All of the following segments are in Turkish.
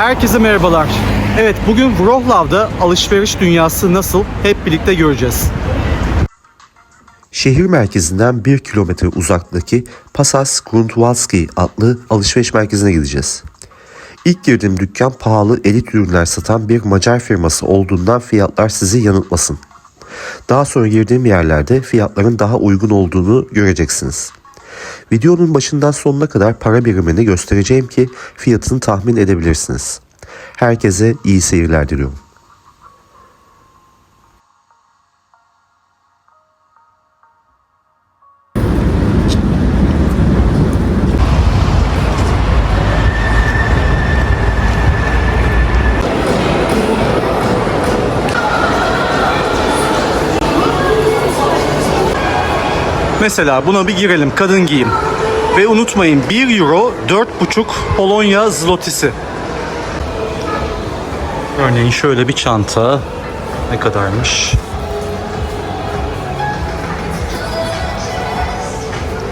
Herkese merhabalar. Evet bugün Wrocław'da alışveriş dünyası nasıl hep birlikte göreceğiz. Şehir merkezinden 1 kilometre uzaktaki Pasas Grunwaldzki adlı alışveriş merkezine gideceğiz. İlk girdiğim dükkan pahalı elit ürünler satan bir Macar firması olduğundan fiyatlar sizi yanıltmasın. Daha sonra girdiğim yerlerde fiyatların daha uygun olduğunu göreceksiniz. Videonun başından sonuna kadar para birimini göstereceğim ki fiyatını tahmin edebilirsiniz. Herkese iyi seyirler diliyorum. Mesela buna bir girelim kadın giyim. Ve unutmayın 1 euro 4,5 Polonya zlotisi. Örneğin şöyle bir çanta ne kadarmış?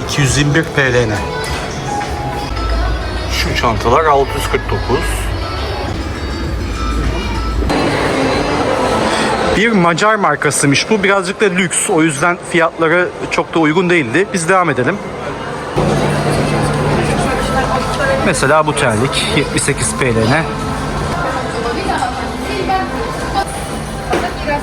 221 PLN. Şu çantalar 649. Bir Macar markasıymış bu. Birazcık da lüks. O yüzden fiyatları çok da uygun değildi. Biz devam edelim. Mesela bu terlik 78 PLN. Taki raz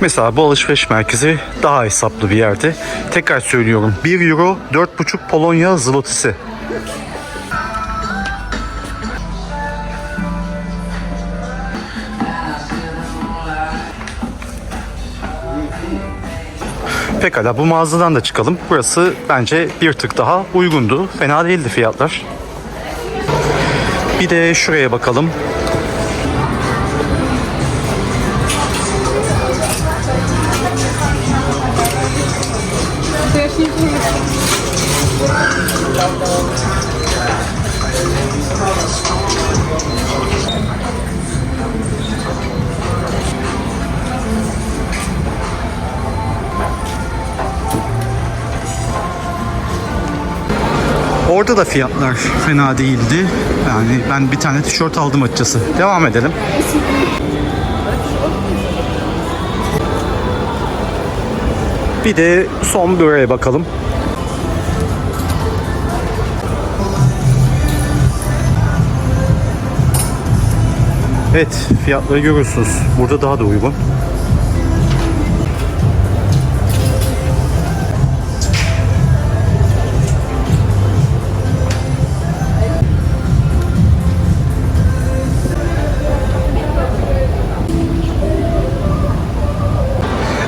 Mesela bu alışveriş merkezi daha hesaplı bir yerde. Tekrar söylüyorum 1 euro 4,5 Polonya zlotisi. Pekala bu mağazadan da çıkalım. Burası bence bir tık daha uygundu. Fena değildi fiyatlar. Bir de şuraya bakalım. Orada da fiyatlar fena değildi. Yani ben bir tane tişört aldım açıkçası. Devam edelim. Bir de son böreğe bakalım. Evet fiyatları görüyorsunuz. Burada daha da uygun.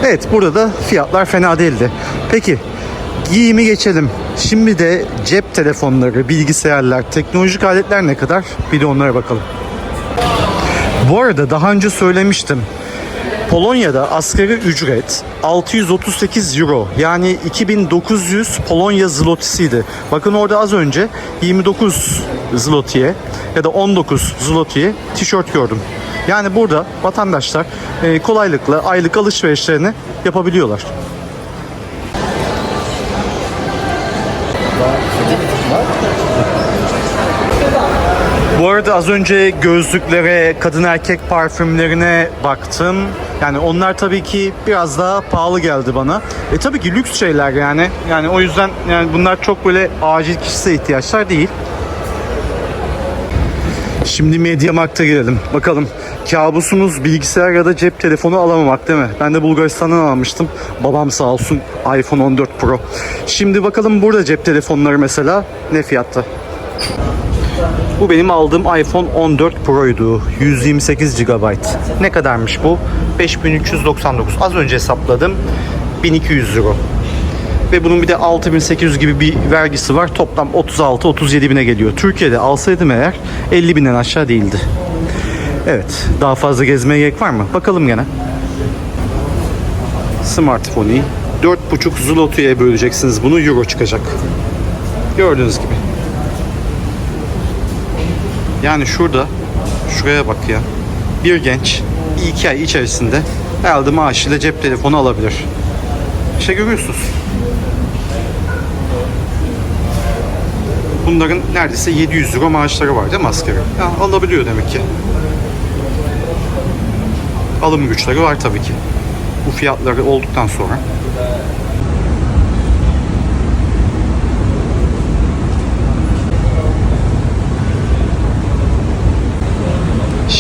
Evet burada da fiyatlar fena değildi. Peki giyimi geçelim. Şimdi de cep telefonları, bilgisayarlar, teknolojik aletler ne kadar? Bir de onlara bakalım. Bu arada daha önce söylemiştim. Polonya'da asgari ücret 638 euro yani 2900 Polonya zlotisiydi. Bakın orada az önce 29 zlotiye ya da 19 zlotiye tişört gördüm. Yani burada vatandaşlar e, kolaylıkla aylık alışverişlerini yapabiliyorlar. Bu arada az önce gözlüklere, kadın erkek parfümlerine baktım. Yani onlar tabii ki biraz daha pahalı geldi bana. E tabii ki lüks şeyler yani. Yani o yüzden yani bunlar çok böyle acil kişisel ihtiyaçlar değil. Şimdi Mediamarkt'a girelim. Bakalım kabusunuz bilgisayar ya da cep telefonu alamamak değil mi? Ben de Bulgaristan'dan almıştım. Babam sağ olsun iPhone 14 Pro. Şimdi bakalım burada cep telefonları mesela ne fiyatta? Bu benim aldığım iPhone 14 Pro'ydu. 128 GB. Ne kadarmış bu? 5399. Az önce hesapladım. 1200 euro. Ve bunun bir de 6800 gibi bir vergisi var. Toplam 36-37 bine geliyor. Türkiye'de alsaydım eğer 50 binden aşağı değildi. Evet. Daha fazla gezmeye gerek var mı? Bakalım gene. Smartphone'i 4.5 zlotya'ya böleceksiniz. Bunu euro çıkacak. Gördüğünüz gibi. Yani şurada şuraya bak ya. Bir genç iki ay içerisinde elde maaşıyla cep telefonu alabilir. İşte görüyorsunuz. Bunların neredeyse 700 euro maaşları var değil mi askeri? Ya, alabiliyor demek ki. Alım güçleri var tabii ki. Bu fiyatları olduktan sonra.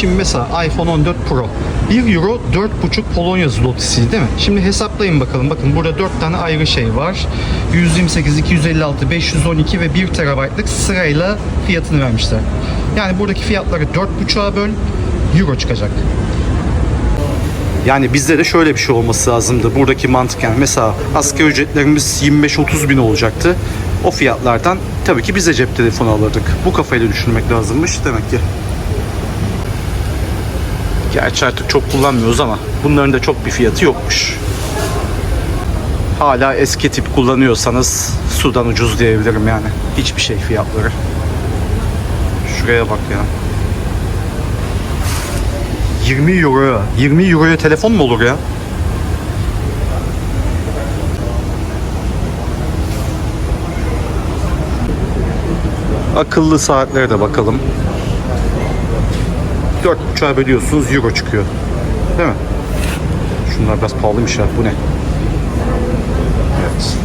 Şimdi mesela iPhone 14 Pro 1 euro 4,5 Polonya zlotisi değil mi? Şimdi hesaplayın bakalım. Bakın burada 4 tane ayrı şey var. 128, 256, 512 ve 1 terabaytlık sırayla fiyatını vermişler. Yani buradaki fiyatları 4,5'a böl euro çıkacak. Yani bizde de şöyle bir şey olması lazımdı. Buradaki mantık yani mesela asgari ücretlerimiz 25-30 bin olacaktı. O fiyatlardan tabii ki biz de cep telefonu alırdık. Bu kafayla düşünmek lazımmış demek ki. Gerçi artık çok kullanmıyoruz ama bunların da çok bir fiyatı yokmuş. Hala eski tip kullanıyorsanız sudan ucuz diyebilirim yani. Hiçbir şey fiyatları. Şuraya bak ya. 20 euroya. 20 euroya telefon mu olur ya? Akıllı saatlere de bakalım. 4.5'a bölüyorsunuz euro çıkıyor. Değil mi? Şunlar biraz pahalıymış ya. Bu ne? Evet.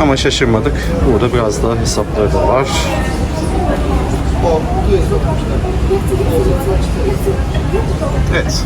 Ama şaşırmadık. Burada biraz daha hesapları da var. Evet.